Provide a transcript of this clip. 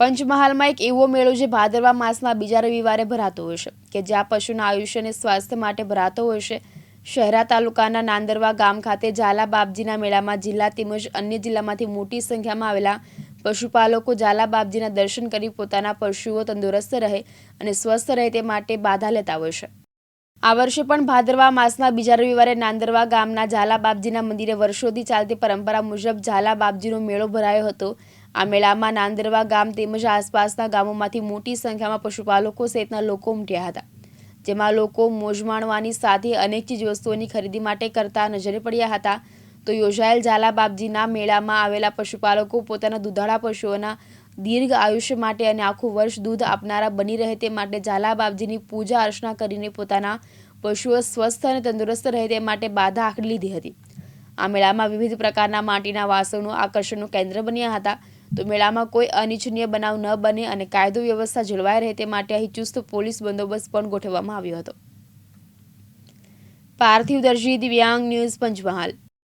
પંચમહાલમાં એક એવો મેળો જે ભાદરવા માસમાં બીજા રવિવારે ભરાતો હોય છે, કે જ્યાં પશુના આયુષ્ય અને સ્વાસ્થ્ય માટે ભરાતો હોય છે. શહેરા તાલુકાના નાંદરવા ગામ ખાતે ઝાલા બાપજીના મેળામાં જિલ્લા તેમજ અન્ય જિલ્લામાંથી મોટી સંખ્યામાં આવેલા પશુપાલકો ઝાલા બાપજીના દર્શન કરી પોતાના પશુઓ તંદુરસ્ત રહે અને સ્વસ્થ રહે તે માટે બાધા લેતા હોય છે. આ વર્ષે પણ ભાદરવા માસના બીજા રવિવારે નાંદરવા ગામના ઝાલા બાપજીના મંદિરે વર્ષોથી ચાલતી પરંપરા મુજબ ઝાલા બાપજીનો મેળો ભરાયો હતો. આ મેળામાં નાંદરવા ગામ તેમજ આસપાસના ગામોમાંથી મોટી સંખ્યામાં પશુપાલકો સહિતના લોકો ઉમટ્યા હતા, જેમાં લોકો મોજ માણવાની સાથે અનેક ચીજવસ્તુઓની ખરીદી માટે કરતા નજરે પડ્યા હતા. તો યોજાયેલ ઝાલા બાપજીના મેળામાં આવેલા પશુપાલકો પોતાના દુધાળા પશુઓના દીર્ઘ આયુષ્ય માટે અને આખું વર્ષ દૂધ આપનારા બની રહે તે માટે ઝાલા બાપજીની પૂજા અર્ચના કરીને પોતાના પશુઓ સ્વસ્થ અને તંદુરસ્ત રહે તે માટે બાધા આખડી લીધી હતી. આ મેળામાં વિવિધ પ્રકારના માટીના વાસણો આકર્ષણનું કેન્દ્ર બન્યા હતા. તો મેળામાં કોઈ અનિચ્છનીય બનાવ ન બને અને કાયદો વ્યવસ્થા જળવાઈ રહે તે માટે અહીં ચુસ્ત પોલીસ બંદોબસ્ત પણ ગોઠવવામાં આવ્યો હતો. પાર્થિવ દર્શી દિવ્યાંગ ન્યૂઝ પંચમહાલ.